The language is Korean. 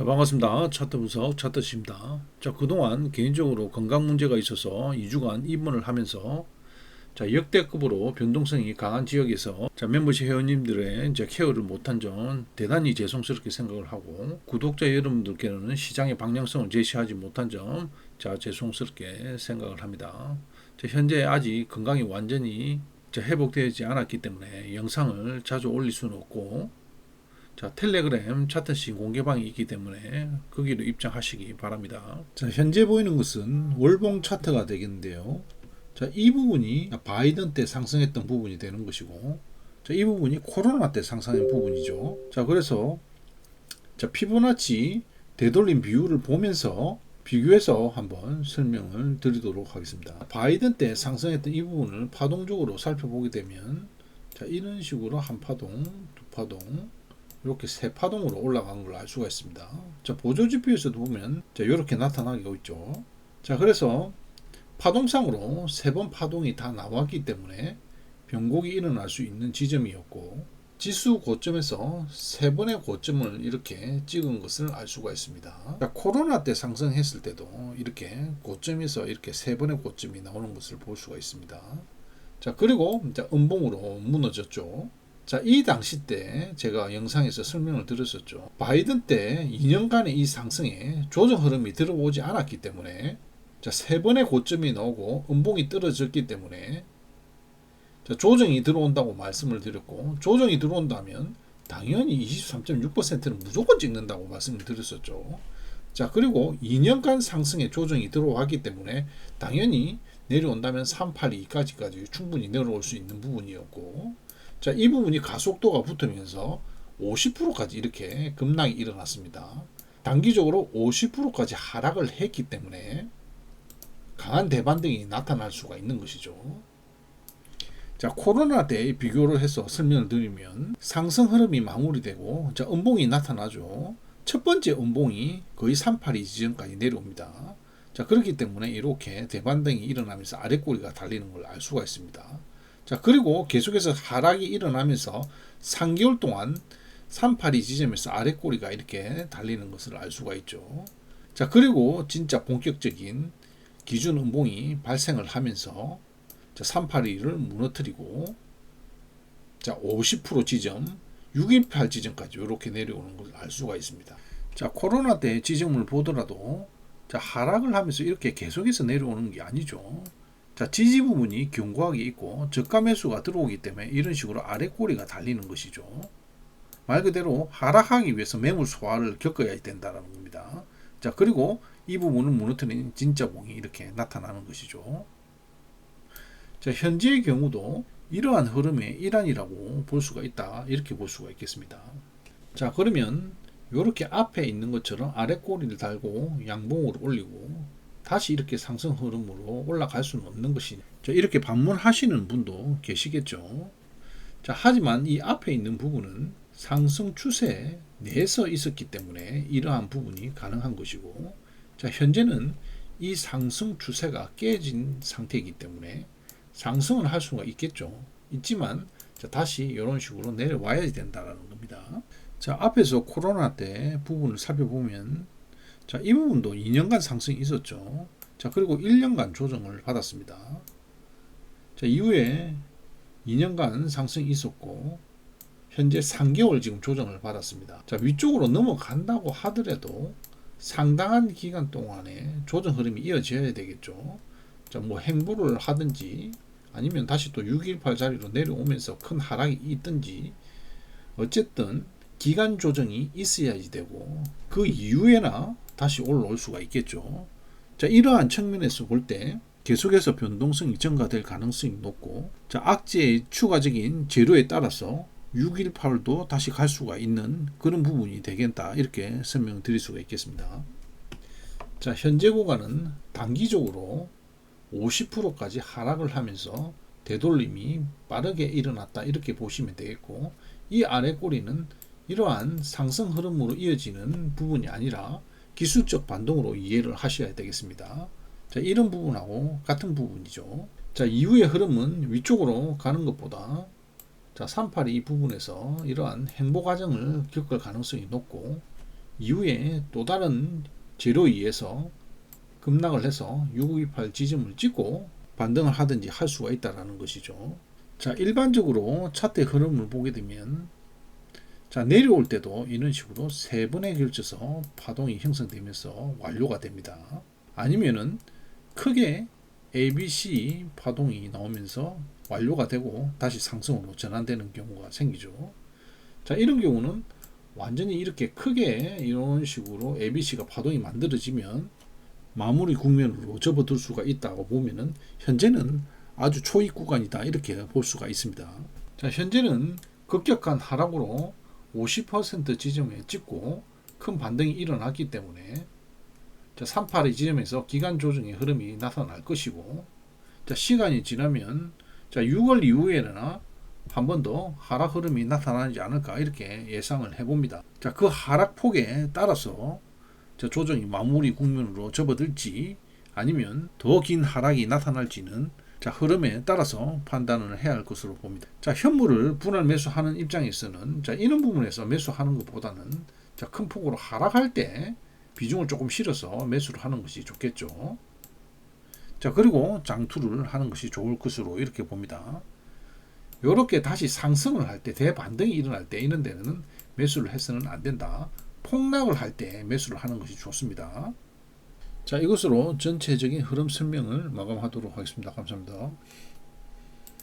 자 반갑습니다. 차트 분석 차트입니다. 자 그동안 개인적으로 건강 문제가 있어서 2주간 입원을 하면서 자 역대급으로 변동성이 강한 지역에서 자 멤버십 회원님들의 이제 케어를 못한 점 대단히 죄송스럽게 생각을 하고 구독자 여러분들께는 시장의 방향성을 제시하지 못한 점 자 죄송스럽게 생각을 합니다. 자, 현재 아직 건강이 완전히 자, 회복되지 않았기 때문에 영상을 자주 올릴 수는 없고 자, 텔레그램 차트식 공개방이 있기 때문에 거기로 입장하시기 바랍니다. 자, 현재 보이는 것은 월봉 차트가 되겠는데요. 자, 이 부분이 바이든 때 상승했던 부분이 되는 것이고, 자, 이 부분이 코로나 때 상승한 부분이죠. 자, 그래서 자, 피보나치 되돌림 비율을 보면서 비교해서 한번 설명을 드리도록 하겠습니다. 바이든 때 상승했던 이 부분을 파동적으로 살펴보게 되면 자, 이런 식으로 한 파동, 두 파동, 이렇게 세 파동으로 올라간 걸 알 수가 있습니다. 자, 보조 지표에서도 보면 자, 이렇게 나타나고 있죠. 자, 그래서 파동상으로 세 번 파동이 다 나왔기 때문에 변곡이 일어날 수 있는 지점이었고 지수 고점에서 세 번의 고점을 이렇게 찍은 것을 알 수가 있습니다. 자, 코로나 때 상승했을 때도 이렇게 고점에서 이렇게 세 번의 고점이 나오는 것을 볼 수가 있습니다. 자, 그리고 이제 음봉으로 무너졌죠. 자, 이 당시 때 제가 영상에서 설명을 드렸었죠. 바이든 때 2년간의 이 상승에 조정 흐름이 들어오지 않았기 때문에 자, 세 번의 고점이 나오고 음봉이 떨어졌기 때문에 자, 조정이 들어온다고 말씀을 드렸고 조정이 들어온다면 당연히 23.6%는 무조건 찍는다고 말씀을 드렸었죠. 자, 그리고 2년간 상승에 조정이 들어왔기 때문에 당연히 내려온다면 382까지까지 충분히 내려올 수 있는 부분이었고 자, 이 부분이 가속도가 붙으면서 50%까지 이렇게 급락이 일어났습니다. 단기적으로 50%까지 하락을 했기 때문에 강한 대반등이 나타날 수가 있는 것이죠. 자, 코로나 때 비교를 해서 설명을 드리면 상승 흐름이 마무리되고 자, 음봉이 나타나죠. 첫 번째 음봉이 거의 382 지점까지 내려옵니다. 자, 그렇기 때문에 이렇게 대반등이 일어나면서 아래꼬리가 달리는 걸 알 수가 있습니다. 자, 그리고 계속해서 하락이 일어나면서 3개월 동안 382 지점에서 아래 꼬리가 이렇게 달리는 것을 알 수가 있죠. 자, 그리고 진짜 본격적인 기준 음봉이 발생을 하면서 자, 382를 무너뜨리고 자, 50% 지점, 618 지점까지 이렇게 내려오는 것을 알 수가 있습니다. 자, 코로나 때 지점을 보더라도 자, 하락을 하면서 이렇게 계속해서 내려오는 게 아니죠. 자, 지지 부분이 견고하게 있고 저가 매수가 들어오기 때문에 이런 식으로 아래 꼬리가 달리는 것이죠. 말 그대로 하락하기 위해서 매물 소화를 겪어야 된다는 겁니다. 자, 그리고 이 부분을 무너뜨리는 진짜 봉이 이렇게 나타나는 것이죠. 자, 현재의 경우도 이러한 흐름의 일환이라고 볼 수가 있다. 이렇게 볼 수가 있겠습니다. 자, 그러면 이렇게 앞에 있는 것처럼 아래 꼬리를 달고 양봉으로 올리고 다시 이렇게 상승 흐름으로 올라갈 수는 없는 것이 자, 이렇게 방문하시는 분도 계시겠죠. 자, 하지만 이 앞에 있는 부분은 상승 추세 내에서 있었기 때문에 이러한 부분이 가능한 것이고 자, 현재는 이 상승 추세가 깨진 상태이기 때문에 상승을 할 수가 있겠죠. 있지만 자, 다시 이런 식으로 내려와야 된다는 겁니다. 자, 앞에서 코로나 때 부분을 살펴보면 자, 이 부분도 2년간 상승이 있었죠. 자, 그리고 1년간 조정을 받았습니다. 자, 이후에 2년간 상승이 있었고, 현재 3개월 지금 조정을 받았습니다. 자, 위쪽으로 넘어간다고 하더라도 상당한 기간 동안에 조정 흐름이 이어져야 되겠죠. 자, 뭐 행보를 하든지 아니면 다시 또 618 자리로 내려오면서 큰 하락이 있든지 어쨌든 기간 조정이 있어야지 되고 그 이후에나 다시 올라올 수가 있겠죠. 자, 이러한 측면에서 볼 때 계속해서 변동성이 증가될 가능성이 높고 자, 악재의 추가적인 재료에 따라서 618도 다시 갈 수가 있는 그런 부분이 되겠다. 이렇게 설명드릴 수가 있겠습니다. 자, 현재 구간은 단기적으로 50%까지 하락을 하면서 되돌림이 빠르게 일어났다. 이렇게 보시면 되겠고 이 아래 꼬리는 이러한 상승 흐름으로 이어지는 부분이 아니라 기술적 반동으로 이해를 하셔야 되겠습니다. 자, 이런 부분하고 같은 부분이죠. 자, 이후의 흐름은 위쪽으로 가는 것보다 자, 382 부분에서 이러한 행보 과정을 겪을 가능성이 높고 이후에 또 다른 재료에 의해서 급락을 해서 6928 지점을 찍고 반등을 하든지 할 수가 있다라는 것이죠. 자, 일반적으로 차트 흐름을 보게 되면 자, 내려올 때도 이런 식으로 세 번에 걸쳐서 파동이 형성되면서 완료가 됩니다. 아니면은 크게 ABC 파동이 나오면서 완료가 되고 다시 상승으로 전환되는 경우가 생기죠. 자, 이런 경우는 완전히 이렇게 크게 이런 식으로 ABC가 파동이 만들어지면 마무리 국면으로 접어들 수가 있다고 보면은 현재는 아주 초입 구간이다 이렇게 볼 수가 있습니다. 자, 현재는 급격한 하락으로 50% 지점에 찍고 큰 반등이 일어났기 때문에 자, 38의 지점에서 기간 조정의 흐름이 나타날 것이고 자, 시간이 지나면 자, 6월 이후에나 한번 더 하락 흐름이 나타나지 않을까 이렇게 예상을 해봅니다. 자, 그 하락 폭에 따라서 자, 조정이 마무리 국면으로 접어들지 아니면 더 긴 하락이 나타날지는 자, 흐름에 따라서 판단을 해야 할 것으로 봅니다. 자, 현물을 분할 매수하는 입장에서는 자, 이런 부분에서 매수하는 것보다는 자, 큰 폭으로 하락할 때 비중을 조금 실어서 매수를 하는 것이 좋겠죠. 자, 그리고 장투를 하는 것이 좋을 것으로 이렇게 봅니다. 이렇게 다시 상승을 할 때, 대반등이 일어날 때 이런 데는 매수를 해서는 안 된다. 폭락을 할 때 매수를 하는 것이 좋습니다. 자, 이것으로 전체적인 흐름 설명을 마감하도록 하겠습니다. 감사합니다.